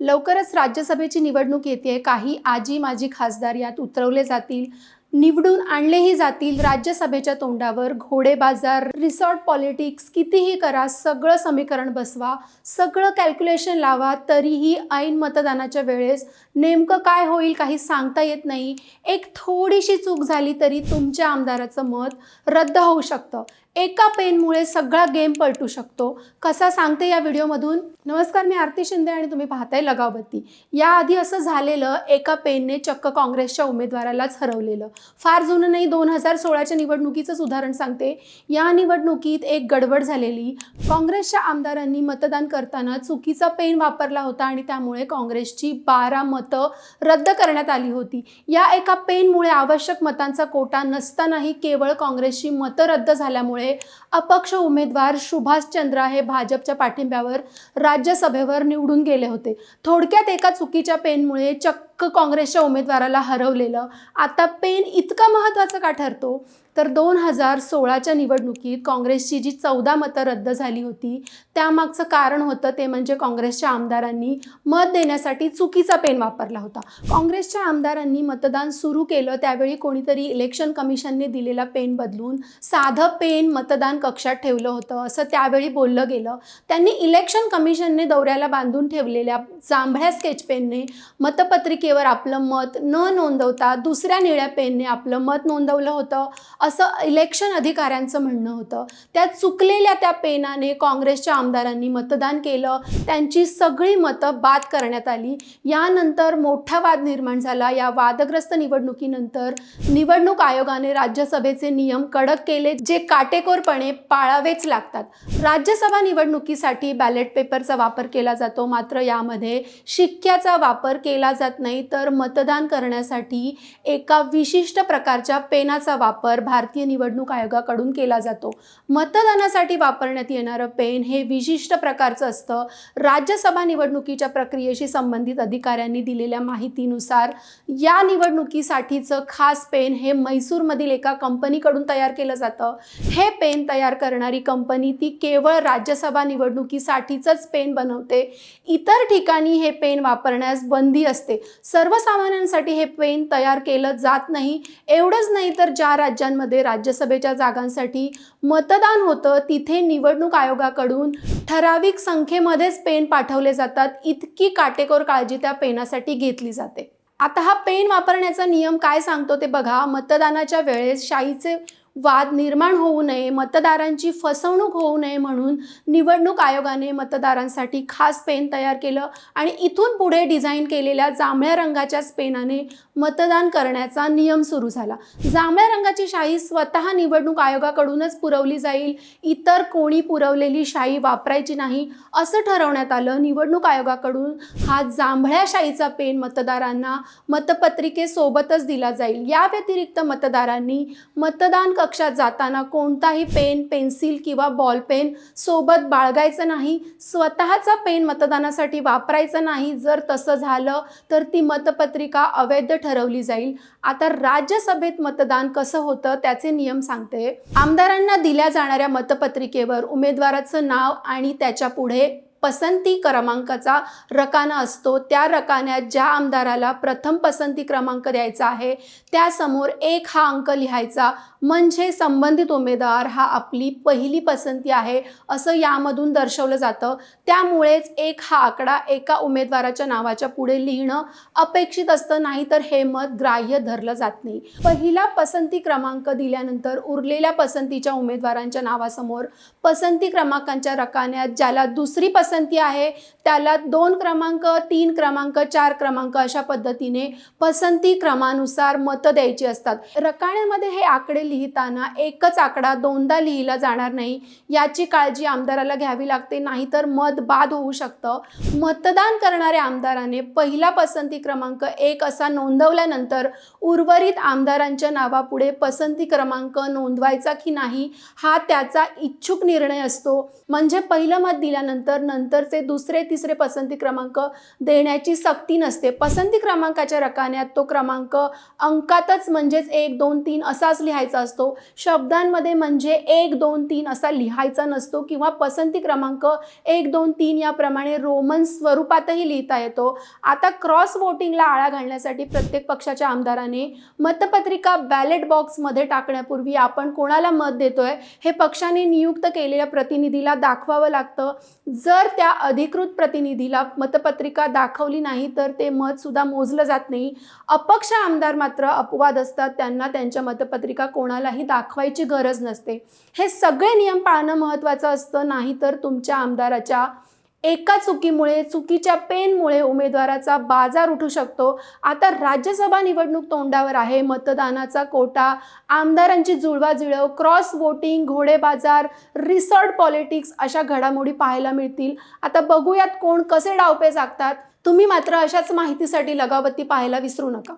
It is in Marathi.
लवकरच राज्यसभेची निवडणूक येते काही आजी माजी खासदार यात उतरवले जातील. निवडून आणलेही जातील राज्यसभेच्या तोंडावर घोडे बाजार रिसॉर्ट पॉलिटिक्स कितीही करा सगळं समीकरण बसवा सगळं कॅल्क्युलेशन लावा तरीही ऐन मतदानाच्या वेळेस नेमकं काय होईल काही सांगता येत नाही. एक थोडीशी चूक झाली तरी तुमच्या आमदाराचं मत रद्द होऊ शकतं. एका पेनमुळे सगळा गेम पलटू शकतो. कसा सांगते या व्हिडिओमधून? नमस्कार मी आरती शिंदे आणि तुम्ही पाहताय लगावबत्ती. याआधी असं झालेलं एका पेनने चक्क काँग्रेसच्या उमेदवारालाच हरवलेलं. फार जुनं नाही दोन हजार सोळाच्या निवडणुकीचंच उदाहरण सांगते. या निवडणुकीत एक गडबड झालेली. काँग्रेसच्या आमदारांनी मतदान करताना चुकीचा पेन वापरला होता आणि त्यामुळे काँग्रेसची बारा मतं रद्द करण्यात आली होती. या एका पेनमुळे आवश्यक मतांचा कोटा नसतानाही केवळ काँग्रेसची मतं रद्द झाल्यामुळे अपक्ष उमेदवार सुभाष चंद्रा हे भाजपच्या पाठिंब्यावर राज्यसभेवर निवडून गेले होते. थोडक्यात एका चुकीच्या पेनमुळे चक्क काँग्रेसच्या उमेदवाराला हरवलेलं. आता पेन इतका महत्त्वाचा का ठरतो? तर दोन हजार सोळाच्या निवडणुकीत काँग्रेसची जी चौदा मतं रद्द झाली होती त्यामागचं कारण होतं ते म्हणजे काँग्रेसच्या आमदारांनी मत देण्यासाठी चुकीचा पेन वापरला होता. काँग्रेसच्या आमदारांनी मतदान सुरू केलं त्यावेळी कोणीतरी इलेक्शन कमिशनने दिलेला पेन बदलून साधं पेन मतदान कक्षात ठेवलं होतं असं त्यावेळी बोललं गेलं. त्यांनी इलेक्शन कमिशनने दौऱ्याला बांधून ठेवलेल्या जांभळ्या स्केच पेनने मतपत्रिके मतपत्रिकेवर आपलं मत न नोंदवता दुसऱ्या निळ्या पेनने आपलं मत नोंदवलं होतं असं इलेक्शन अधिकाऱ्यांचं म्हणणं होतं. त्या चुकलेल्या त्या पेनाने काँग्रेसच्या आमदारांनी मतदान केलं. त्यांची सगळी मतं बाद करण्यात आली. यानंतर मोठा वाद निर्माण झाला. या वादग्रस्त निवडणुकीनंतर निवडणूक आयोगाने राज्यसभेचे नियम कडक केले जे काटेकोरपणे पाळावेच लागतात. राज्यसभा निवडणुकीसाठी बॅलेट पेपरचा वापर केला जातो. मात्र यामध्ये शिक्क्याचा वापर केला जात नाही. तर मतदान करण्यासाठी एका विशिष्ट प्रकारच्या पेनाचा वापर भारतीय निवडणूक आयोगाकडून केला जातो. मतदानासाठी वापरण्यात येणारं पेन हे विशिष्ट प्रकारचं असतं. राज्यसभा निवडणुकीच्या प्रक्रियेशी संबंधित अधिकाऱ्यांनी दिलेल्या माहितीनुसार या निवडणुकीसाठीचं खास पेन हे म्हैसूरमधील एका कंपनीकडून तयार केलं जातं. हे पेन तयार करणारी कंपनी ती केवळ राज्यसभा निवडणुकीसाठीचंच पेन बनवते. इतर ठिकाणी हे पेन वापरण्यास बंदी असते. सर्वसामान्यांसाठी हे पेन तयार केलं जात नाही. एवढंच नाही तर ज्या राज्यांमध्ये राज्यसभेच्या जागांसाठी मतदान होतं तिथे निवडणूक आयोगाकडून ठराविक संख्येमध्येच पेन पाठवले जातात. इतकी काटेकोर काळजी त्या पेनासाठी घेतली जाते. आता हा पेन वापरण्याचा नियम काय सांगतो ते बघा. मतदानाच्या वेळेस शाईचे वाद निर्माण होऊ नये मतदारांची फसवणूक होऊ नये म्हणून निवडणूक आयोगाने मतदारांसाठी खास पेन तयार केलं आणि इथून पुढे डिझाईन केलेल्या जांभळ्या रंगाच्याच पेनाने मतदान करण्याचा नियम सुरू झाला. जांभळ्या रंगाची शाई स्वतः निवडणूक आयोगाकडूनच पुरवली जाईल. इतर कोणी पुरवलेली शाई वापरायची नाही असं ठरवण्यात आलं. निवडणूक आयोगाकडून हा जांभळ्या शाईचा पेन मतदारांना मतपत्रिकेसोबतच दिला जाईल. या व्यतिरिक्त मतदारांनी मतदान कक्षात जाताना कोणताही पेन पेन्सिल किंवा बॉल पेन सोबत बाळगायचं नाही स्वतःचा पेन मतदानासाठी वापरायचा नाही. जर तसं झालं तर ती मतपत्रिका अवैध ठरवली जाईल. आता राज्यसभेत मतदान कसं होतं त्याचे नियम सांगते. आमदारांना दिल्या जाणाऱ्या मतपत्रिकेवर उमेदवाराचं नाव आणि त्याच्या पुढे पसंती क्रमांकाचा रकाना असतो. त्या रकान्यात ज्या आमदाराला प्रथम पसंती क्रमांक द्यायचा आहे त्यासमोर एक हा अंक लिहायचा. म्हणजे संबंधित उमेदवार हा आपली पहिली पसंती आहे असं यामधून दर्शवलं जातं. त्यामुळेच एक हा आकडा एका उमेदवाराच्या नावाच्या पुढे लिहिणं अपेक्षित असतं नाही तर हे मत ग्राह्य धरलं जात नाही. पहिला पसंती क्रमांक दिल्यानंतर उरलेल्या पसंतीच्या उमेदवारांच्या नावासमोर पसंती क्रमांकांच्या रकान्यात ज्याला दुसरी पसंती आहे त्याला दोन क्रमांक तीन क्रमांक चार क्रमांक अशा पद्धतीने पसंती क्रमानुसार मतं द्यायची असतात. रकाण्यामध्ये हे आकडे लिहिताना एकच आकडा दोनदा लिहिला जाणार नाही. याची काळजी आमदाराला घ्यावी लागते नाहीतर मत बाद होऊ शकतं. मतदान करणाऱ्या आमदाराने पहिला पसंती क्रमांक एक असा नोंदवल्यानंतर उर्वरित आमदारांच्या नावापुढे पसंती क्रमांक नोंदवायचा की नाही हा त्याचा इच्छुक निर्णय असतो. म्हणजे पहिलं मत दिल्यानंतर नंतरचे दुसरे तिसरे पसंती क्रमांक देण्याची सक्ती नसते. पसंती क्रमांकाच्या रकान्यात तो क्रमांक अंकातच म्हणजेच एक दोन तीन असाच लिहायचा असतो. शब्दांमध्ये म्हणजे एक दोन तीन असा लिहायचा नसतो किंवा पसंती क्रमांक एक दोन तीन याप्रमाणे रोमन स्वरूपातही लिहिता येतो. आता क्रॉस वोटिंगला आळा घालण्यासाठी प्रत्येक पक्षाच्या आमदाराने मतपत्रिका बॅलेट बॉक्समध्ये टाकण्यापूर्वी आपण कोणाला मत देतोय हे पक्षाने नियुक्त केलेल्या प्रतिनिधीला दाखवावं लागतं. जर त्या अधिकृत प्रतिनिधीला मतपत्रिका दाखवली नाही तर ते मतसुद्धा मोजलं जात नाही. अपक्ष आमदार मात्र अपवाद असतात. त्यांना त्यांच्या मतपत्रिका कोण कोणालाही दाखवायची गरज नसते. हे सगळे नियम पाळणं महत्त्वाचं असतं नाही तर तुमच्या आमदाराच्या एका चुकीमुळे चुकीच्या पेनमुळे उमेदवाराचा बाजार उठू शकतो. आता राज्यसभा निवडणूक तोंडावर आहे. मतदानाचा कोटा आमदारांची जुळवाजुळव क्रॉस वोटिंग घोडेबाजार रिसॉर्ट पॉलिटिक्स अशा घडामोडी पाहायला मिळतील. आता बघूयात कोण कसे डावपे जागतात. तुम्ही मात्र अशाच माहितीसाठी लगावती पाहायला विसरू नका.